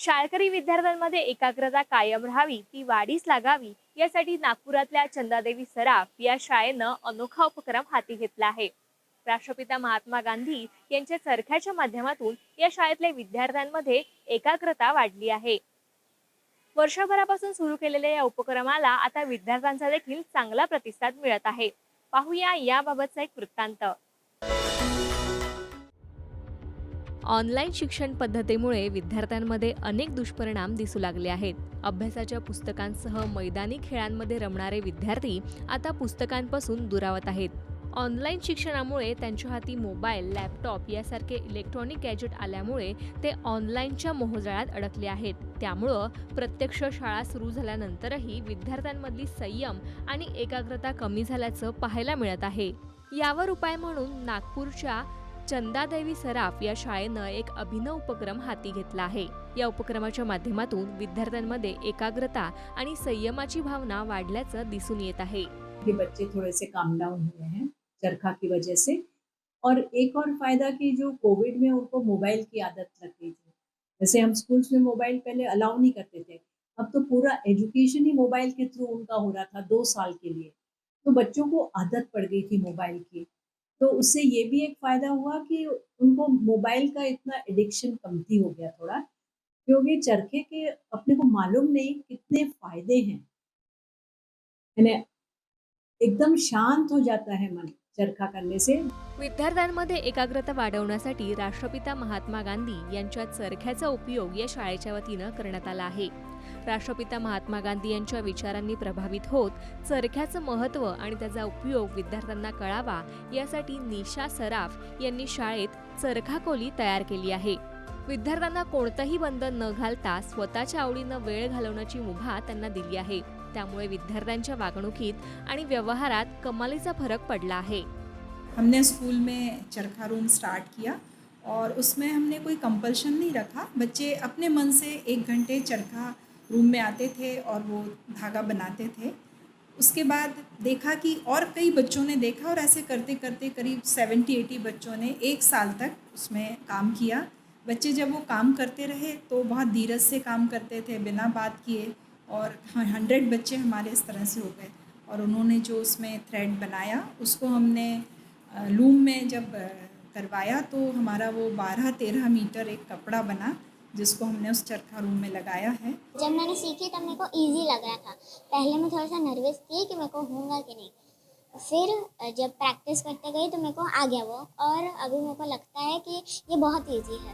शाळकरी विद्यार्थ्यांमध्ये एकाग्रता कायम राहावी ती वाढीस लागावी यासाठी नागपुरातल्या चंदादेवी सराफ या शाळेनं अनोखा उपक्रम हाती घेतला आहे. राष्ट्रपिता महात्मा गांधी यांच्या चरख्याच्या माध्यमातून या शाळेतल्या विद्यार्थ्यांमध्ये एकाग्रता वाढली आहे. वर्षभरापासून सुरू केलेल्या या उपक्रमाला आता विद्यार्थ्यांचा देखील चांगला प्रतिसाद मिळत आहे. पाहूया याबाबतचा एक वृत्तांत. ऑनलाईन शिक्षण पद्धतीमुळे विद्यार्थ्यांमध्ये अनेक दुष्परिणाम दिसू लागले आहेत. अभ्यासाच्या पुस्तकांसह मैदानी खेळांमध्ये रमणारे विद्यार्थी आता पुस्तकांपासून दुरावत आहेत. ऑनलाईन शिक्षणामुळे त्यांच्या हाती मोबाईल लॅपटॉप यासारखे इलेक्ट्रॉनिक गॅजेट आल्यामुळे ते ऑनलाईनच्या मोहजाळात अडकले आहेत. त्यामुळं प्रत्यक्ष शाळा सुरू झाल्यानंतरही विद्यार्थ्यांमधली संयम आणि एकाग्रता कमी झाल्याचं पाहायला मिळत आहे. यावर उपाय म्हणून नागपूरच्या चंदादेवी सराफ या शाळेनं एक अभिनव उपक्रम हाती घेतला आहे. या उपक्रमाच्या माध्यमातून विद्यार्थ्यांमध्ये एकाग्रता आणि संयमाची भावना वाढल्याचं दिसून येत आहे. कि बच्चे थोड़े से काम डाउन हुए हैं चरखा की वजह से. और एक और फायदा कि जो कोविड में उनको मोबाइल की आदत लग गई थी. जैसे हम स्कूल्स में मोबाइल पहले अलाउ नहीं करते थे अब तो पूरा एजुकेशन ही मोबाइल के थ्रू उनका हो रहा था दो साल के लिए. तो बच्चों को आदत पड़ गई थी मोबाइल की. तो उससे ये भी एक फ़ायदा हुआ कि उनको मोबाइल का इतना एडिक्शन कमती हो गया थोड़ा, क्योंकि चरखे के अपने को मालूम नहीं कितने फ़ायदे हैं। एकदम शांत हो जाता है मन। चरखा करने से विद्यार्थ्यांमध्ये एकाग्रता वाढवण्यासाठी राष्ट्रपिता महात्मा गांधी यांच्या चरख्याचा उपयोग या शाळेच्या वतीनं करण्यात आला आहे. राष्ट्रपिता महात्मा गांधी यांच्या विचारांनी प्रभावित होत चरख्याचं महत्त्व आणि त्याचा उपयोग विद्यार्थ्यांना कळावा यासाठी निशा सराफ यांनी शाळेत चरखा खोली तयार केली आहे. विद्यार्थ्यांना कोणतंही बंधन न घालता स्वतःच्या आवडीनं वेळ घालवण्याची मुभा त्यांना दिली आहे. त्यामुळे विद्यार्थ्यांच्या वागणुकीत आणि व्यवहारात कमालीचा फरक पडला आहे. हमने स्कूल में चरखा रूम स्टार्ट किया और उसमें हमने कोई कंपल्शन नहीं रखा। बच्चे अपने मन से एक घंटे चरखा रूम में आते थे और वो धागा बनाते थे। उसके बाद देखा कि और कई बच्चों ने देखा और ऐसे करते करते करीब सेवेंटी एटी बच्चों ने एक साल तक उसमें काम किया। बच्चे जब वो काम करते रहे तो बहुत धीरज से काम करते थे, बिना बात किए और हंड्रेड बच्चे हमारे इस तरह से हो गए। और उन्होंने जो उसमें थ्रेड बनाया, उसको हमने लूम में जब करवाया तो हमारा वो बारह तेरह मीटर एक कपड़ा बना जिसको हमने उस चरखा रूम में लगाया है। जब मैंने सीखी तब मेरे को इजी लग रहा था। पहले मैं थोड़ा सा नर्वस थी कि मेरे को होगा कि नहीं। फिर जब प्रैक्टिस करते गई तो मेरे को आ गया वो और अभी मेरे को लगता है कि ये बहुत इजी है।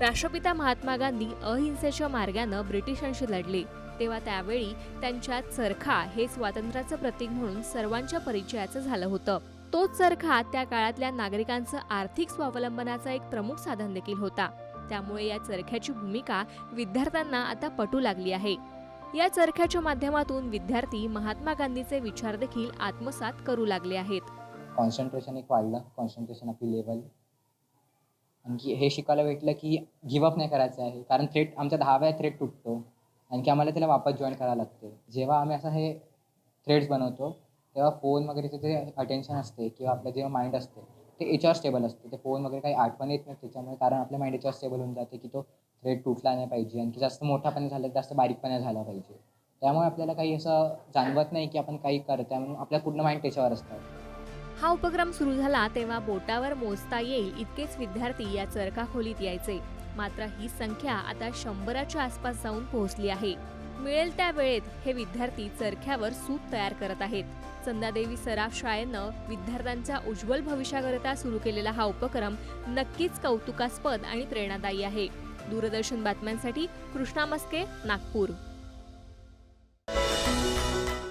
राष्ट्रपिता महात्मा गांधी अहिंसेच्या मार्गानं ब्रिटिशांशी लढले. तेव्हा त्यावेळी त्यांच्यात चरखा हे स्वातंत्र्याचं प्रतीक म्हणून सर्वांच्या परिचयाचं झालं होतं. तोच चरखा त्या काळातल्या नागरिकांचं आर्थिक स्वावलंबनाचा एक प्रमुख साधन देखील होता. त्यामुळे या चरख्याची भूमिका विद्यार्थ्यांना आता पटू लागली आहे. या चरख्याच्या माध्यमातून विद्यार्थी महात्मा गांधीचे विचार देखील आत्मसात करू लागले आहेत. कॉन्सन्ट्रेशन एक वाढलं. कॉन्सन्ट्रेशन आपली लेवल आणखी हे शिकायला भेटलं की गिवअप नाही करायचं आहे. कारण थ्रेट आमचा दहा वेळा थ्रेट तुटतो. आणखी आम्हाला त्याला वापस जॉईन करावं लागते जेव्हा आम्ही असं हे थ्रेड्स बनवतो तेव्हा फोन वगैरेचं जे अटेन्शन असते किंवा आपलं जेव्हा माइंड असते ते याच्यावर स्टेबल असते. ते फोन वगैरे काही आठवण येत नाही त्याच्यामुळे कारण आपल्या माइंड याच्यावर स्टेबल होऊन जाते की तो थ्रेड तुटला नाही पाहिजे आणखी जास्त मोठापणे झालं जास्त बारीकपणे झाला पाहिजे. त्यामुळे आपल्याला काही असं जाणवत नाही की आपण काही करत आहे म्हणून आपल्या पूर्ण माइंड त्याच्यावर असतं. हा उपक्रम सुरू झाला तेव्हा बोटावर मोजता येईल इतकेच विद्यार्थी या चरखा खोलीत यायचे. मात्र ही संख्या आता शंभराच्या आसपास जाऊन पोहोचली आहे. मिळेल त्या वेळेत हे विद्यार्थी चरख्यावर सूत तयार करत आहेत. चंदादेवी सराफ शाळेनं विद्यार्थ्यांच्या उज्ज्वल भविष्याकरिता सुरू केलेला हा उपक्रम नक्कीच कौतुकास्पद आणि प्रेरणादायी आहे. दूरदर्शन बातम्यांसाठी कृष्णा मस्के नागपूर.